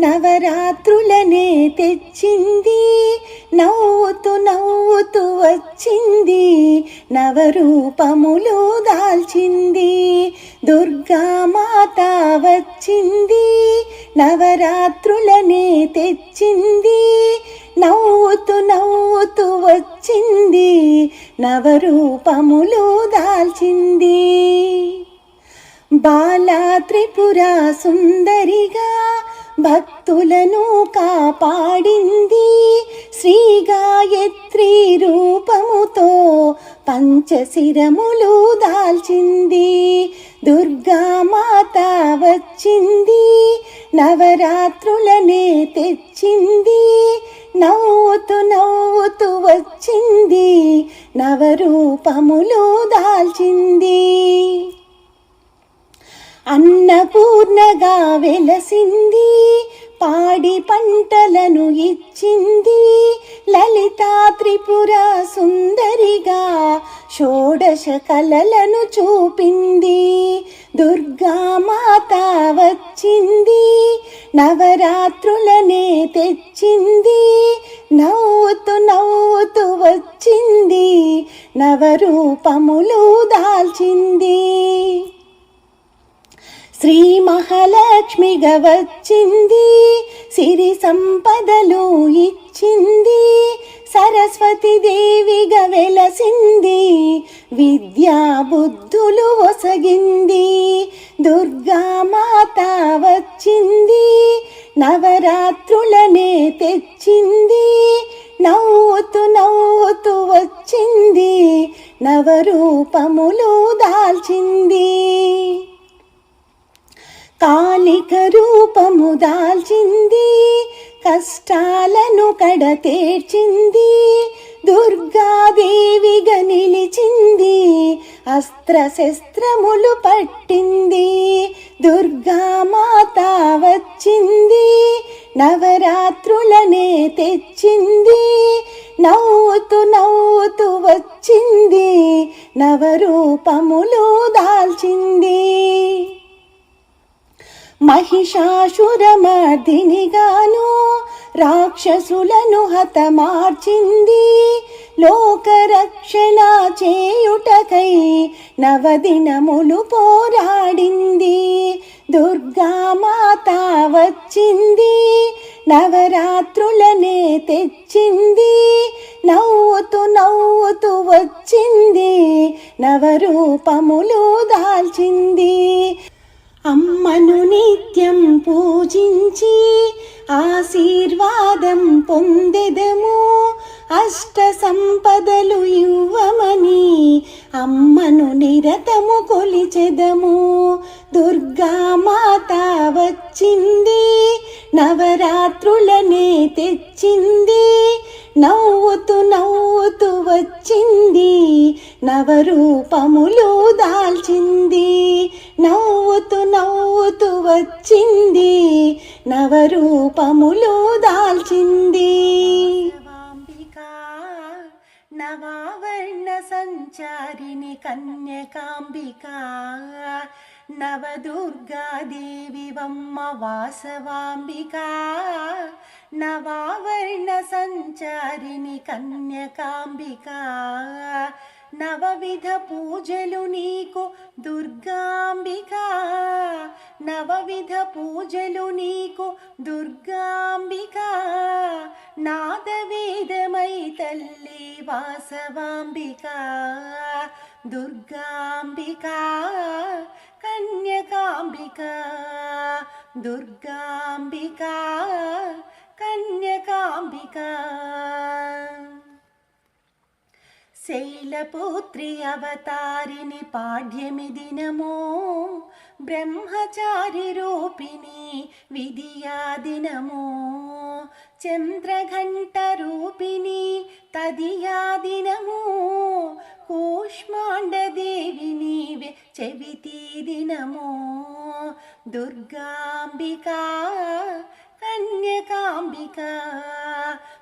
నవరాత్రులనే తెచ్చింది నవ్వుతూ నవ్వుతూ వచ్చింది నవరూపములు దాల్చింది దుర్గామాత వచ్చింది నవరాత్రులనే తెచ్చింది నవ్వుతూ నవ్వుతూ వచ్చింది నవరూపములు దాల్చింది. బాలా త్రిపుర సుందరిగా భక్తులను కాపాడింది శ్రీ గాయత్రి రూపముతో పంచశిరములు దాల్చింది. దుర్గామాత వచ్చింది నవరాత్రులనే తెచ్చింది. నవ్వుతూ నవ్వుతూ వచ్చింది నవరూపములు దాల్చింది. అన్నపూర్ణగా వెలసింది పాడి పంటలను ఇచ్చింది. లలితా త్రిపుర సుందరిగా షోడశ కలలను చూపింది. దుర్గామాత వచ్చింది నవరాత్రులనే తెచ్చింది. నవ్వుతూ నవ్వుతూ వచ్చింది నవరూపములు దాల్చింది. శ్రీ మహాలక్ష్మిగా వచ్చింది సిరి సంపదలు ఇచ్చింది సరస్వతి దేవిగా వెలసింది విద్యా బుద్ధులు ఒసగింది దుర్గామాత వచ్చింది నవరాత్రులనే తెచ్చింది నవ్వుతూ నవ్వుతూ వచ్చింది నవరూపములు దాల్చింది. కాలిక రూపము దాల్చింది కష్టాలను కడతేర్చింది దుర్గాదేవిగా నిలిచింది అస్త్రశస్త్రములు పట్టింది దుర్గామాత వచ్చింది నవరాత్రులనే తెచ్చింది నవ్వుతూ నవ్వుతూ వచ్చింది నవరూపములు దాల్చింది. మహిషాసురమర్దినిగాను రాక్షసులను హతమార్చింది. లోకరక్షణ చేయుటకై నవదినములు పోరాడింది. దుర్గామాత వచ్చింది. నవరాత్రులనే తెచ్చింది. నవ్వుతూ నవ్వుతూ వచ్చింది. నవరూపములు దాల్చింది. అమ్మను నిత్యం పూజించి ఆశీర్వాదం పొందెదము. అష్ట సంపదలు ఇవ్వమని అమ్మను నిరతము కొలిచెదము. దుర్గామాత వచ్చింది నవరాత్రులనే తెచ్చింది. నవ్వుతూ నవ్వుతూ వచ్చింది నవరూపములు దాల్చింది. నవ్వుతూ నవ్వుతూ వచ్చింది నవరూపములు దాల్చింది. నవావర్ణ సంచారిణి కన్యకాంబిక నవదుర్గాదేవి వమ్మ వాసవాంబిక నవావర్ణ సంచారిణి కన్యకాంబిక నవవిధ పూజలు నీకు దుర్గాంబిక నవవిధ పూజలు నీకు దుర్గాంబిక నాదవేదమై తల్లి వాసవాంబిక దుర్గాంబిక కన్యకాంబిక దుర్గాంబిక కన్యకాంబిక శైలపుత్రి అవతారిని పాడ్యమి దినము బ్రహ్మచారి రూపిణి విధియా దినము. చంద్రఘంట రూపిణి తదియా దినము కూష్మాండ దేవి చెవితి దినము. దుర్గాంబిక కన్యకాంబిక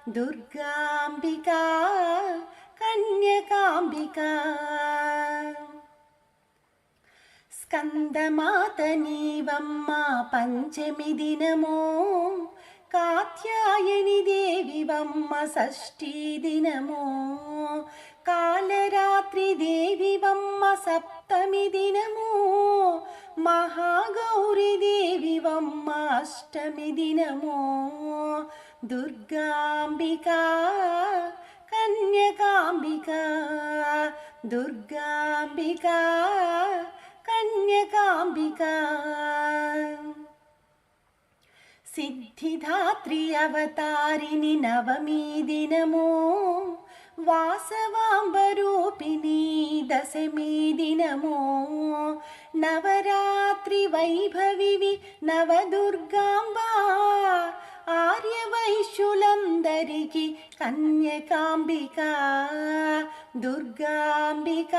దుర్గాంబిక కన్యకాంబిక స్కందమాత నీవమ్మ పంచమి దినమో కాత్యాయని దేవివమ్మ షష్ఠీ దినమో కాలరాత్రి దేవివమ్మ సప్తమి దినము మహాగౌరి దేవివమ్మ అష్టమి దినము దుర్గాంబికా కన్యకాంబిక దుర్గాంబిక కన్యకాంబిక సిద్ధిదాత్రి అవతారిని నవమి దినము వాసవాంబరూపిణి దశమి దినము నవరాత్రి వైభవివి నవదుర్గాంబా ఆర్యవైశ్యులందరికీ కన్యకాంబిక దుర్గాంబిక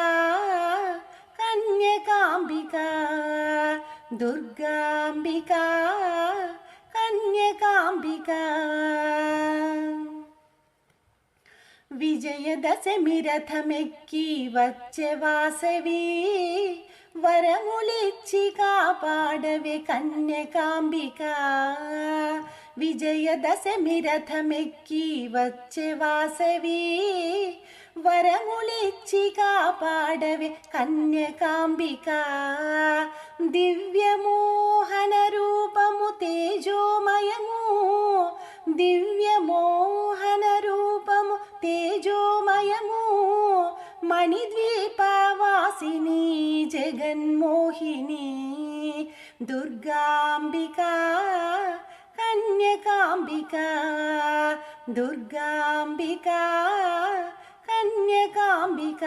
కన్యకాంబిక దుర్గాంబిక కన్యకాంబిక. విజయదశమి రథమెక్కి వచ్చే వాసవి వరములిచ్చి కాపాడవే కన్యకాంబిక. విజయదశమి రథమెక్కి వచ్చే వాసవి వరములిచ్చి కాపాడవే కన్యకాంబిక దివ్యమోహన రూపము తేజోమయము దివ్యమోహన రూపము తేజోమయము మణిద్వీపవాసిని జగన్మోహిని దుర్గాంబిక కన్యకాంబిక దుర్గాంబిక కన్యకాంబిక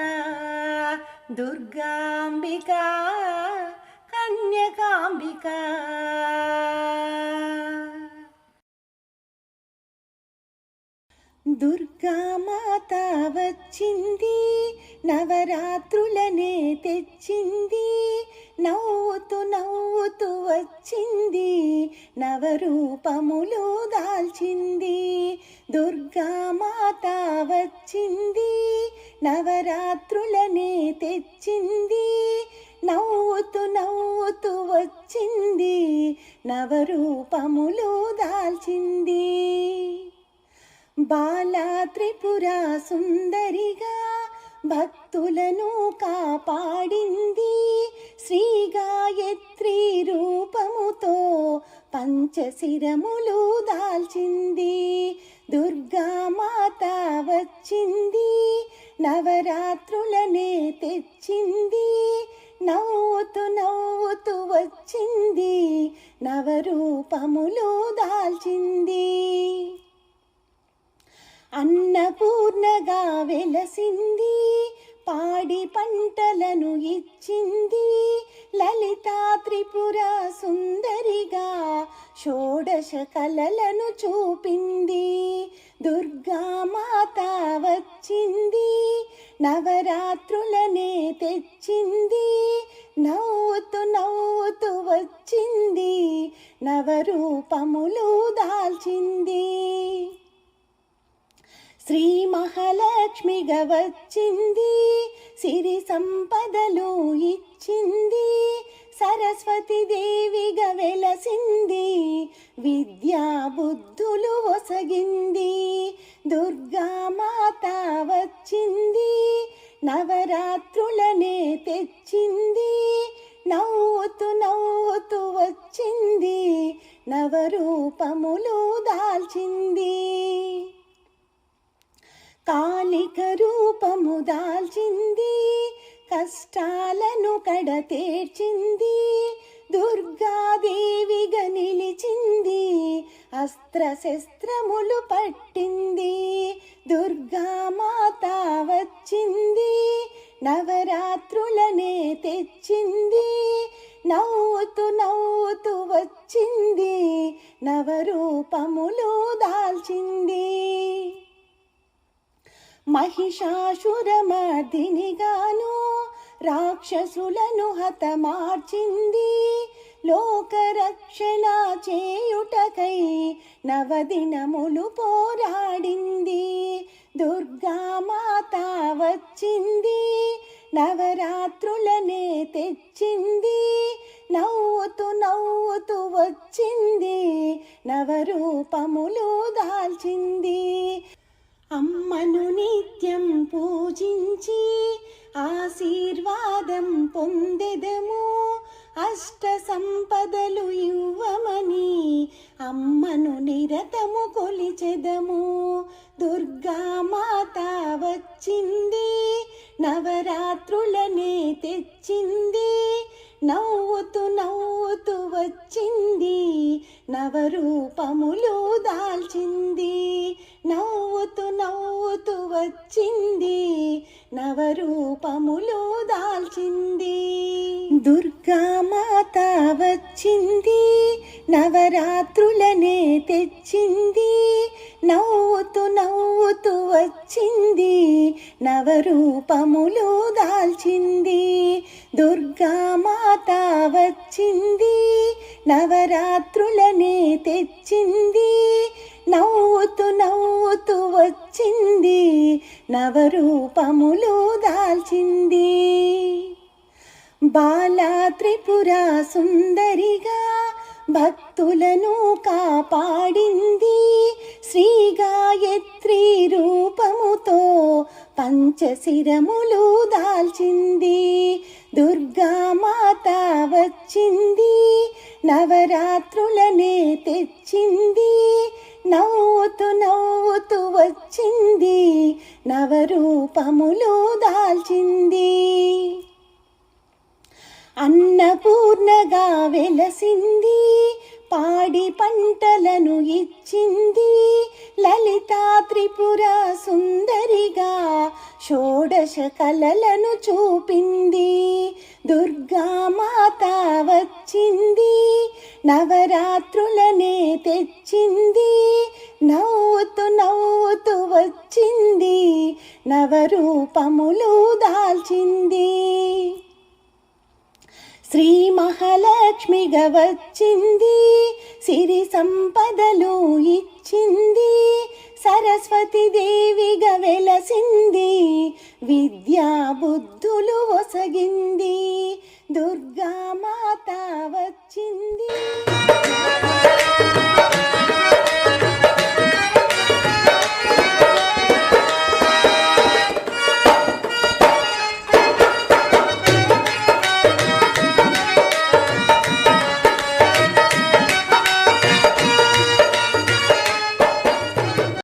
దుర్గాంబిక కన్యకాంబిక దుర్గామాత వచ్చింది నవరాత్రులనే తెచ్చింది నవ్వుతూ నవ్వుతూ వచ్చింది నవరూపములు దాల్చింది. దుర్గామాత వచ్చింది నవరాత్రులనే తెచ్చింది. నవ్వుతూ నవ్వుతూ వచ్చింది నవరూపములు దాల్చింది. బాలా త్రిపుర సుందరిగా భక్తులను కాపాడింది. శ్రీ గాయత్రి రూపముతో పంచశిరములు దాల్చింది. దుర్గామాత వచ్చింది నవరాత్రులనే తెచ్చింది. నవ్వుతూ నవ్వుతూ వచ్చింది నవరూపములు దాల్చింది. అన్నపూర్ణగా వెలసింది పాడి పంటలను ఇచ్చింది లలిత త్రిపుర సుందరిగా షోడశ కలలను చూపింది. దుర్గామాత వచ్చింది నవరాత్రులనే తెచ్చింది నవ్వుతూ నవ్వుతూ వచ్చింది నవరూపములు దాల్చింది. శ్రీ మహాలక్ష్మిగా వచ్చింది సిరి సంపదలు ఇచ్చింది సరస్వతి దేవిగా వెలసింది విద్యా బుద్ధులు ఒసగింది దుర్గామాత వచ్చింది నవరాత్రులనే తెచ్చింది నవ్వుతూ నవ్వుతూ వచ్చింది నవరూపములు దాల్చింది. కాలిక రూపము దాల్చింది కష్టాలను కడతేర్చింది దుర్గాదేవిగా నిలిచింది అస్త్రశస్త్రములు పట్టింది దుర్గామాత వచ్చింది నవరాత్రులనే తెచ్చింది నవ్వుతూ నవ్వుతూ వచ్చింది నవరూపములు దాల్చింది. మహిషాసురమర్దినిగాను రాక్షసులను హతమార్చింది. లోకరక్షణ చేయుటకై నవదినములు పోరాడింది. దుర్గామాత వచ్చింది. నవరాత్రులనే తెచ్చింది. నవ్వుతూ నవ్వుతూ వచ్చింది. నవరూపములు దాల్చింది. అమ్మను నిత్యం పూజించి ఆశీర్వాదం పొందెదము. అష్ట సంపదలు ఇవ్వమని అమ్మను నిరతము కొలిచెదము. దుర్గామాత వచ్చింది నవరాత్రులనే తెచ్చింది. నవ్వుతూ నవ్వుతూ వచ్చింది నవరూపములు దాల్చింది. నవ్వుతూ నవ్వుతూ వచ్చింది. నవరూపములు దాల్చింది. దుర్గామాత వచ్చింది. నవరాత్రులనే తెచ్చింది. నవ్వుతూ నవ్వుతూ వచ్చింది. నవరూపములు దాల్చింది. దుర్గామాత వచ్చింది. నవరాత్రులనే తెచ్చింది. నవ్వుతూ నవ్వుతూ వచ్చింది నవరూపములు దాల్చింది. బాలా త్రిపుర సుందరిగా భక్తులను కాపాడింది. శ్రీ గాయత్రి రూపముతో పంచశిరములు దాల్చింది. దుర్గామాత వచ్చింది నవరాత్రులనే తెచ్చింది. నవ్వుతూ నవ్వుతూ వచ్చింది నవరూపములు దాల్చింది. అన్నపూర్ణగా వెలసింది పాడి పంటలను ఇచ్చింది లలితా త్రిపుర సుందరిగా షోడశ కలలను చూపింది. దుర్గామాత వచ్చింది నవరాత్రులనే తెచ్చింది. నవ్వుతూ నవ్వుతూ వచ్చింది నవరూపములు దాల్చింది. శ్రీ మహాలక్ష్మిగా వచ్చింది సిరి సంపదలు ఇచ్చింది సరస్వతి దేవిగా వెలసింది విద్యా బుద్ధులు ఒసగింది దుర్గామాత వచ్చింది.